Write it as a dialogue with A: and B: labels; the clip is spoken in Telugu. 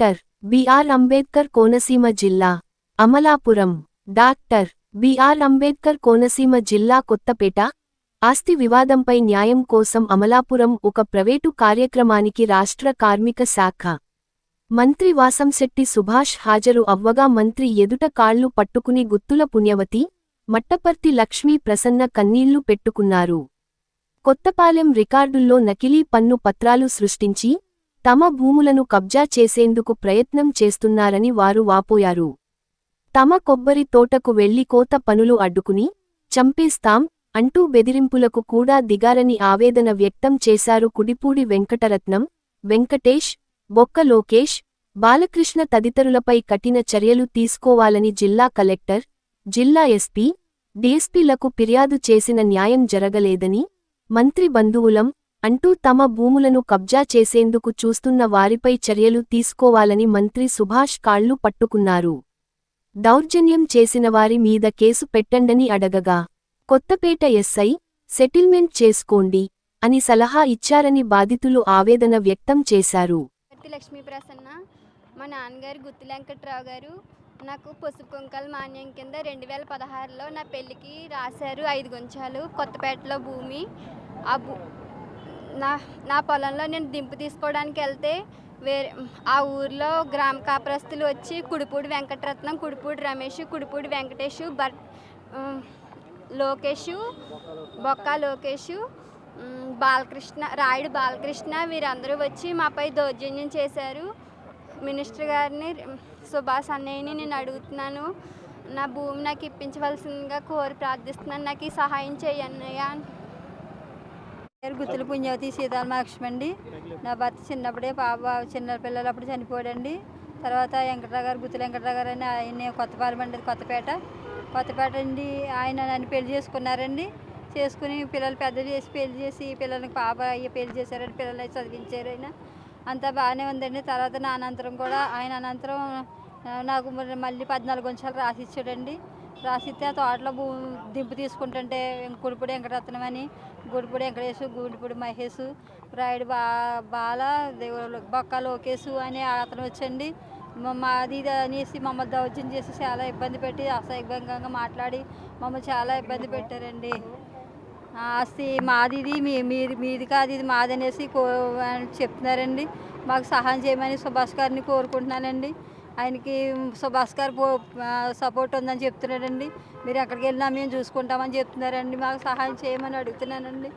A: డాక్టర్ బిఆర్ అంబేద్కర్ కోనసీమ జిల్లా అమలాపురం. డాక్టర్ బిఆర్ అంబేద్కర్ కోనసీమ జిల్లా కొత్తపేట ఆస్తి వివాదంపై న్యాయం కోసం అమలాపురం ఒక ప్రైవేటు కార్యక్రమానికి రాష్ట్ర కార్మిక శాఖ మంత్రి వాసంశెట్టి సుభాష్ హాజరు అవ్వగా మంత్రి ఎదుట కాళ్ళు పట్టుకుని గుత్తుల పుణ్యవతి మట్టపర్తి లక్ష్మీ ప్రసన్న కన్నీళ్ళు పెట్టుకున్నారు. కొత్తపాలెం రికార్డుల్లో నకిలీ పన్ను పత్రాలు సృష్టించి తమ భూములను కబ్జా చేసేందుకు ప్రయత్నం చేస్తున్నారని వారు వాపోయారు. తమ కొబ్బరి తోటకు వెళ్ళి కోత పనులు అడ్డుకుని చంపేస్తాం అంటూ బెదిరింపులకు కూడా దిగారని ఆవేదన వ్యక్తం చేశారు కుడిపూడి వెంకటరత్నం వెంకటేష్ బొక్క లోకేష్ బాలకృష్ణ తదితరులపై కఠిన చర్యలు తీసుకోవాలని జిల్లా కలెక్టర్ జిల్లా ఎస్పీ డీఎస్పీలకు ఫిర్యాదు చేసిన న్యాయం జరగలేదని మంత్రి బంధువులం అంటూ తమ భూములను కబ్జా చేసేందుకు చూస్తున్న వారిపై చర్యలు తీసుకోవాలని మంత్రి సుభాష్ కాళ్ళు పట్టుకున్నారు. దౌర్జన్యం చేసిన వారి మీద కేసు పెట్టండని అడగగా కొత్తపేట ఎస్ఐ సెటిల్మెంట్ చేసుకోండి అని సలహా ఇచ్చారని బాధితులు ఆవేదన వ్యక్తం చేశారు.
B: లక్ష్మీ ప్రసన్న మా నాన్నగారు గుత్తి వెంకట్రావు గారు నాకు పసుపు కుంకాల మాన్యం కింద రెండు వేల పదహారులో నా పెళ్ళికి రాశారు ఐదు గుంచాలు కొత్తపేటలో భూమి. ఆ భూ నా నా పొలంలో నేను దింపు తీసుకోవడానికి వెళ్తే వేరే ఆ ఊర్లో గ్రామ కాపురస్తులు వచ్చి కుడిపూడి వెంకటరత్నం కుడిపూడి రమేష్ కుడిపూడి వెంకటేష్ బర్ లోకేష్ బొక్క లోకేష్ బాలకృష్ణ రాయుడు బాలకృష్ణ వీరందరూ వచ్చి మాపై దౌర్జన్యం చేశారు. మినిస్టర్ గారిని సుభాష్ అన్నయ్యని నేను అడుగుతున్నాను. నా భూమి నాకు ఇప్పించవలసిందిగా కోరి ప్రార్థిస్తున్నాను. నాకు ఈ సహాయం చేయన్నయ్య
C: పేరు గుత్తుల పుణ్యవతి సీతారామలక్ష్మి అండి నా భర్త చిన్నప్పుడే పాప చిన్న పిల్లలు అప్పుడు చనిపోయాడండి. తర్వాత వెంకటరావు గారు గుత్తుల వెంకటరావు గారు అని ఆయన కొత్తపాలెం అండి కొత్తపేట. కొత్తపేట అండి ఆయన నన్ను పెళ్ళి చేసుకున్నారండి. చేసుకుని పిల్లలు పెద్దలు చేసి పెళ్ళి చేసి పిల్లలకి పాప అయ్యి పెళ్ళి చేశారండి పిల్లల్ని చదివించారు ఆయన. అంతా బాగానే ఉందండి. తర్వాత నా అనంతరం కూడా ఆయన అనంతరం నాకు మళ్ళీ పద్నాలుగు నిమిషాలు రాసిచ్చాడండి. రాసిస్తే ఆ తోటలో భూ దింపు తీసుకుంటుంటే గుడిపూడి వెంకటరత్నం అని గుడిపూడి వెంకటేశు గుడిపూడి మహేష్ రాయుడు బా బాల బొక్క లోకేశు అని అతను వచ్చండి. మాది ఇది అనేసి మమ్మల్ని దౌర్జన్యం చేసి చాలా ఇబ్బంది పెట్టి అసహ్యంగా మాట్లాడి మమ్మల్ని చాలా ఇబ్బంది పెట్టారండి. ఆస్తి మాది ఇది మీ మీది మీది కాదు ఇది మాది అనేసి కో అని చెప్తున్నారండి. మాకు సహాయం చేయమని సుభాష్ గారిని కోరుకుంటున్నానండి. ఆయనకి సుభాష్ గారు సపోర్ట్ ఉందని చెప్తున్నాడండి. మీరు ఎక్కడికి వెళ్ళినా మేము చూసుకుంటామని చెప్తున్నారండి. మాకు సహాయం చేయమని అడుగుతున్నానండి.